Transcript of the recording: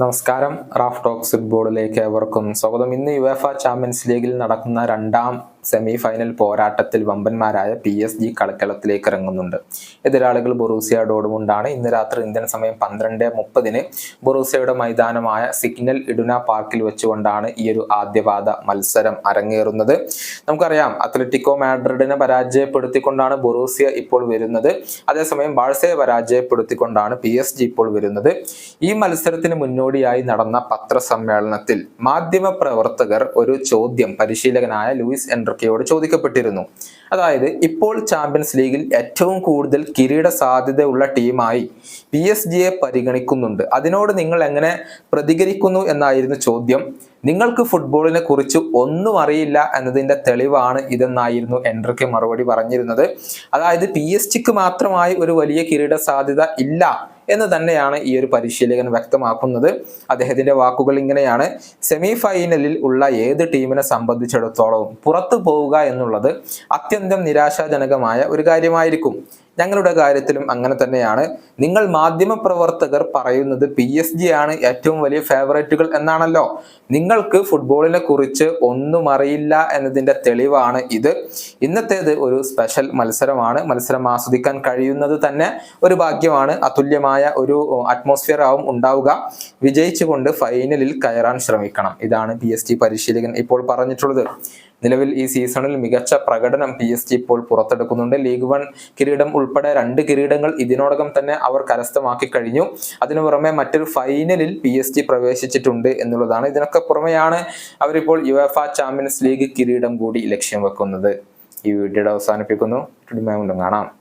നമസ്കാരം. Raf talks ഫുട്ബോളിലേക്ക് ഏവർക്കും സ്വാഗതം. ഇന്ന് യുവേഫ ചാമ്പ്യൻസ് ലീഗിൽ നടക്കുന്ന രണ്ടാം സെമി ഫൈനൽ പോരാട്ടത്തിൽ വമ്പന്മാരായ പി എസ് ജി കളിക്കളത്തിലേക്ക് ഇറങ്ങുന്നുണ്ട്. എതിരാളികൾ ബൊറൂസിയ ഡോഡ്മുണ്ടാണ് ഇന്ന് രാത്രി ഇന്ത്യൻ സമയം പന്ത്രണ്ട് മുപ്പതിന് ബൊറൂസിയയുടെ മൈതാനമായ സിഗ്നൽ ഇഡുന പാർക്കിൽ വെച്ചുകൊണ്ടാണ് ഈ ഒരു ആദ്യപാദ മത്സരം അരങ്ങേറുന്നത്. നമുക്കറിയാം അത്ലറ്റിക്കോ മാഡ്രിഡിനെ പരാജയപ്പെടുത്തിക്കൊണ്ടാണ് ബൊറൂസിയ ഇപ്പോൾ വരുന്നത്. അതേസമയം ബാഴ്സയെ പരാജയപ്പെടുത്തിക്കൊണ്ടാണ് പി എസ് ജി ഇപ്പോൾ വരുന്നത്. ഈ മത്സരത്തിന് മുന്നോടിയായി നടന്ന പത്രസമ്മേളനത്തിൽ മാധ്യമ പ്രവർത്തകർ ഒരു ചോദ്യം പരിശീലകനായ ലൂയിസ് എൻട്രക്കയോട് ചോദിക്കപ്പെട്ടിരുന്നു. അതായത് ഇപ്പോൾ ചാമ്പ്യൻസ് ലീഗിൽ ഏറ്റവും കൂടുതൽ കിരീട സാധ്യതയുള്ള ടീമായി പി എസ് ജിയെ പരിഗണിക്കുന്നുണ്ട്. അതിനോട് നിങ്ങൾ എങ്ങനെ പ്രതികരിക്കുന്നു എന്നായിരുന്നു ചോദ്യം. നിങ്ങൾക്ക് ഫുട്ബോളിനെ കുറിച്ച് ഒന്നും അറിയില്ല എന്നതിന്റെ തെളിവാണ് ഇതെന്നായിരുന്നു എൻട്രക്ക് മറുപടി പറഞ്ഞിരുന്നത്. അതായത് പി എസ് ജിക്ക് മാത്രമായി ഒരു വലിയ കിരീട സാധ്യത ഇല്ല എന്ന് തന്നെയാണ് ഈ ഒരു പരിശീലകൻ വ്യക്തമാക്കുന്നത്. അദ്ദേഹത്തിന്റെ വാക്കുകൾ ഇങ്ങനെയാണ്. സെമി ഫൈനലിൽ ഉള്ള ഏത് ടീമിനെ സംബന്ധിച്ചിടത്തോളവും പുറത്തു പോവുക എന്നുള്ളത് അത്യന്തം നിരാശാജനകമായ ഒരു കാര്യമായിരിക്കും. ഞങ്ങളുടെ കാര്യത്തിലും അങ്ങനെ തന്നെയാണ്. നിങ്ങൾ മാധ്യമ പ്രവർത്തകർ പറയുന്നത് പി എസ് ജി ആണ് ഏറ്റവും വലിയ ഫേവറേറ്റുകൾ എന്നാണല്ലോ. നിങ്ങൾക്ക് ഫുട്ബോളിനെ കുറിച്ച് ഒന്നും അറിയില്ല എന്നതിന്റെ തെളിവാണ് ഇത്. ഇന്നത്തേത് ഒരു സ്പെഷ്യൽ മത്സരമാണ്. മത്സരം ആസ്വദിക്കാൻ കഴിയുന്നത് തന്നെ ഒരു ഭാഗ്യമാണ്. അതുല്യമായ ഒരു അറ്റ്മോസ്ഫിയർ ആവും ഉണ്ടാവുക. വിജയിച്ചുകൊണ്ട് ഫൈനലിൽ കയറാൻ ശ്രമിക്കണം. ഇതാണ് പി എസ് ജി പരിശീലകൻ ഇപ്പോൾ പറഞ്ഞിട്ടുള്ളത്. നിലവിൽ ഈ സീസണിൽ മികച്ച പ്രകടനം പി എസ് ജി ഇപ്പോൾ പുറത്തെടുക്കുന്നുണ്ട്. ലീഗ് വൺ കിരീടം ഉൾപ്പെടെ രണ്ട് കിരീടങ്ങൾ ഇതിനോടകം തന്നെ അവർ കരസ്ഥമാക്കി കഴിഞ്ഞു. അതിനു പുറമെ മറ്റൊരു ഫൈനലിൽ പി എസ് ജി പ്രവേശിച്ചിട്ടുണ്ട് എന്നുള്ളതാണ്. ഇതിനൊക്കെ പുറമെയാണ് അവരിപ്പോൾ യുഎഫ ചാമ്പ്യൻസ് ലീഗ് കിരീടം കൂടി ലക്ഷ്യം വെക്കുന്നത്. ഈ വീഡിയോയുടെ അവസാനിപ്പിക്കുന്നു. കാണാം.